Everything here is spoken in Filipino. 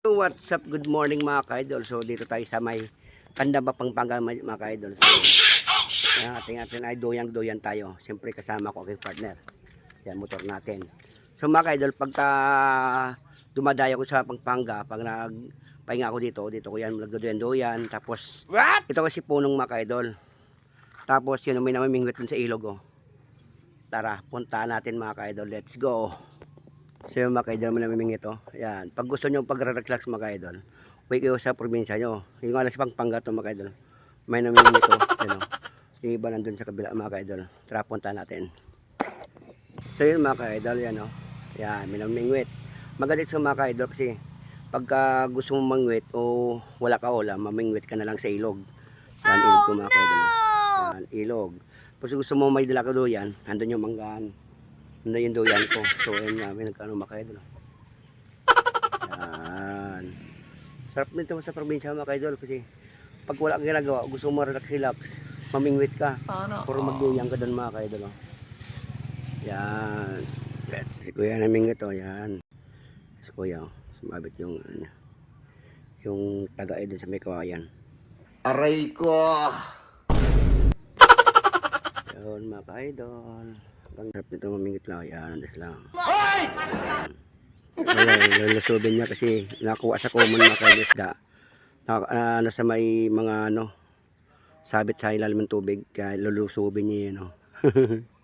What's up? Good morning mga ka-idol. So dito tayo sa may Kandaba Pampanga mga mga ka-idol. So, ayan, ating atin ay doyang-doyan tayo. Siyempre kasama ko kay partner. Yan, motor natin. So mga ka-idol, pagka dumadayo ko sa Pampanga, pag nagpahinga ako dito, dito ko yan nagdodoyan-doyan. Tapos, What? ito kasi punong mga ka-idol. Tapos yun, may namimingwit sa ilog oh. Tara, punta natin mga ka-idol. Let's go. So yung mga ka-idol, may namimingwit oh. Yan. Pag gusto nyo pag-relax mga ka-idol, uwi kayo sa probinsya nyo. Yung alas pang pangga to mga ka-idol. May namimingwit oh. Yan oh. Yung iba nandun sa kabila mga ka-idol. Tara, punta natin. So yun mga ka-idol, yan oh. Yan, may namimingwit. Magalit sa mga ka-idol kasi pagka gusto mong mangwit o wala ka ulam, mamingwit ka na lang sa ilog. Yan, ilog ko mga ka-idol. oh. Yan, ilog. Tapos gusto mo may dala ka doyan, andun yung manggaan. Andun yung doyan ko. So, nga, may nagkano mga ka-idol. oh. Yan. Sarap nito sa probinsya mga ka-idol kasi pag wala kang ginagawa, gusto mo relax-relax, mamingwit ka. Sana. Puro magduyang ka doon mga ka-idol. oh. Yan. Let's si Kuya namingwit oh, yan. Si Kuya, oh, sumabit yung ano, yung taga-idol sa may kawayan. Aray ko. Yun mga ka-idol. Ang sarap nito mamingit lang. Yan, andas lang. Hoy! Wala, lulusubin niya kasi nakuha sa common mga ka-idol isda. Na, ah, ano sa may mga ano, sabit sa ilalim ng tubig. Kaya lulusubin niya yan. Oh.